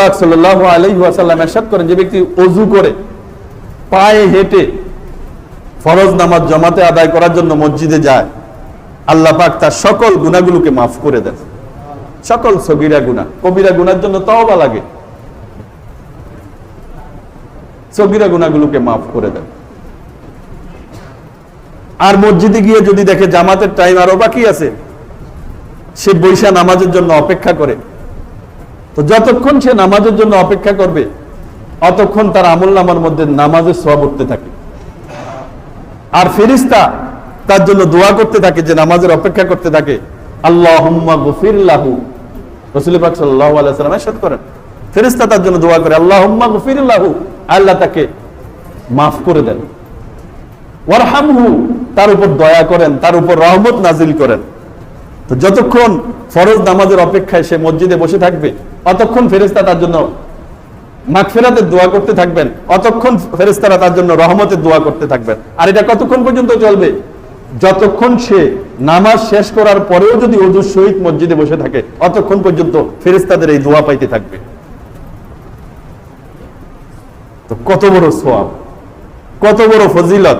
পাক সাল্লাহ আলহি ওয়াসাল্লাম এরশাদ করেন, যে ব্যক্তি অজু করে, পায়ে হেঁটে ফরজ নামাজ জমাতে আদায় করার জন্য মসজিদে যায়, আল্লাহ পাক তার সকল গুণাগুলোকে মাফ করে দেন। সকল সগিরা গুণা কবিরা গুনার জন্য লাগে। সগিরা গুণাগুলোকে মাফ করে দেন। আর মসজিদে গিয়ে যদি দেখে জামাতের টাইম আরও বাকি আছে, সে বৈশা নামাজের জন্য অপেক্ষা করে। তো যতক্ষণ সে নামাজের জন্য অপেক্ষা করবে, অতক্ষণ তার আমল নামার মধ্যে নামাজের সব উঠতে থাকে। আর ফেরিস্তা তার জন্য দোয়া করতে থাকে, যে নামাজের অপেক্ষা করতে থাকে। আল্লাহ করেন। ফেরিস্তা তার জন্য দোয়া করে আল্লাহ আল্লাহ তাকে মাফ করে দেন। তার উপর দয়া করেন, তার উপর রহমত নাজিল করেন। তো যতক্ষণ ফরজ নামাজের অপেক্ষায় সে মসজিদে বসে থাকবে অতক্ষণ ফেরেস্তা তার জন্য মাগফিরাতের দোয়া করতে থাকবেন, অতক্ষণ ফেরেস্তারা তার জন্য রহমতের দোয়া করতে থাকবেন। আর এটা কতক্ষণ পর্যন্ত চলবে? যতক্ষণ সে নামাজ শেষ করার পরেও যদি অজুর সহিত মসজিদে বসে থাকে, অতক্ষণ পর্যন্ত ফেরেস্তাদের এই দোয়া পাইতে থাকবে। তো কত বড় সোয়াব কত বড় ফজিলত